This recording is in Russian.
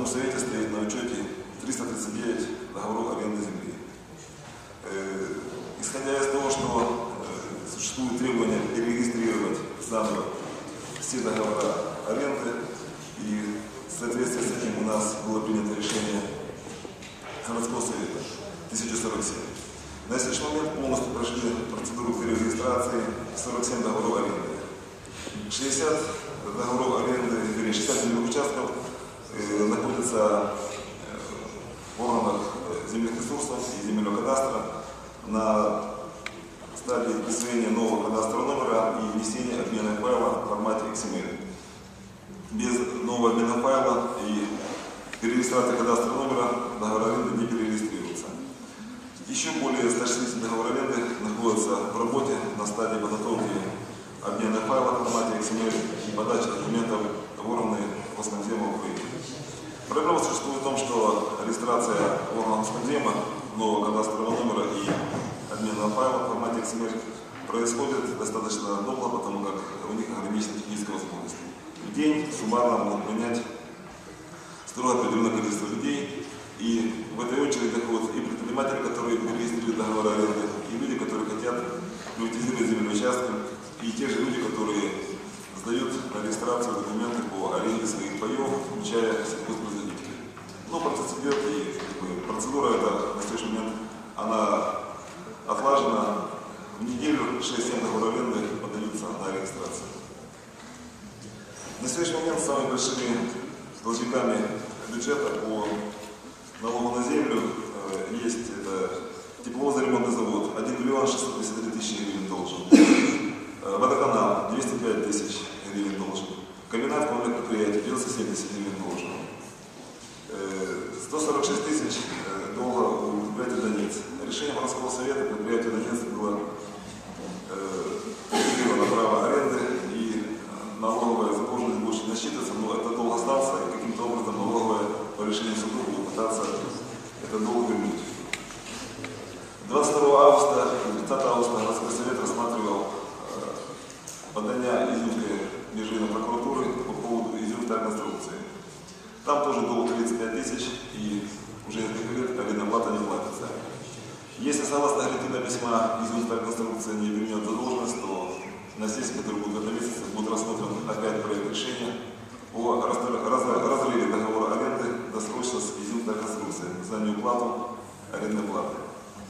областном совете стоит на учете 339 договоров аренды земли. Э, Исходя из того, что э, существует требование перерегистрировать заново все договора аренды, и в соответствии с этим у нас было принято решение городского совета 1047. На сегодняшний момент полностью прошли процедуру перерегистрации 47 договоров аренды. 60 договоров аренды, вернее, 60 земельных участков э, находятся э, в органах э, земельных ресурсов и земельного кадастра на стадии присвоения нового кадастрового номера и внесения обмена файла в формате XML. Без нового обмена файла и перерегистрации кадастрового номера договор аренды не перерегистрируется. Еще более 160 договоров аренды находятся в работе на стадии подготовки обмена файла в формате XML и подачи документов в органы Роскомзема Украины. Проблема существует в том, что регистрация органов Роскомзема нового кадастрового номера и обмена файла в формате XML происходит достаточно долго, потому как у них ограничены технические возможности. В день суммарно могут принять строго определенное количество людей, и в этой очереди находятся и предприниматели, которые перерегистрируют договор аренды, и люди, которые хотят приватизировать земельные участки, и те же люди, которые сдают регистрацию документы по аренде своих паев, включая сельхозпроизводителей. Но процесс идет, и процедура эта на сегодняшний момент, она отлажена. В неделю 6-7 договоров аренды подаются на регистрацию. На сегодняшний момент самыми большими должниками бюджета по налогу на землю э, есть это тепловозоремонтный завод 1 миллион 653 тысячи гривен должен. Э, Водоканал 205 тысяч гривен должен. Комбинат коммунальных предприятий 97 тысяч гривен должен. Э, 146 тысяч э, долга у предприятия Донец. Решение городского совета предприятия Донец было э, право аренды и э, налоговая задолженность больше не насчитывается, но это долг остался, и каким-то образом налоговая по решению суда будет пытаться это долг вернуть. 22 августа, 30 августа городской совет рассматривал э, Изюмской межрайонной прокуратуры по поводу Изюмской конструкции. Там тоже долг 35 тысяч, и уже несколько лет арендная плата не платится. Если согласно гарантийного письма Изюмская конструкция не вернет задолженность, то на сессии, которая будет в этом месяце, будет рассмотрен опять проект решения о раз- раз- разрыве договора аренды досрочно с Изюмской конструкцией за неуплату арендной платы.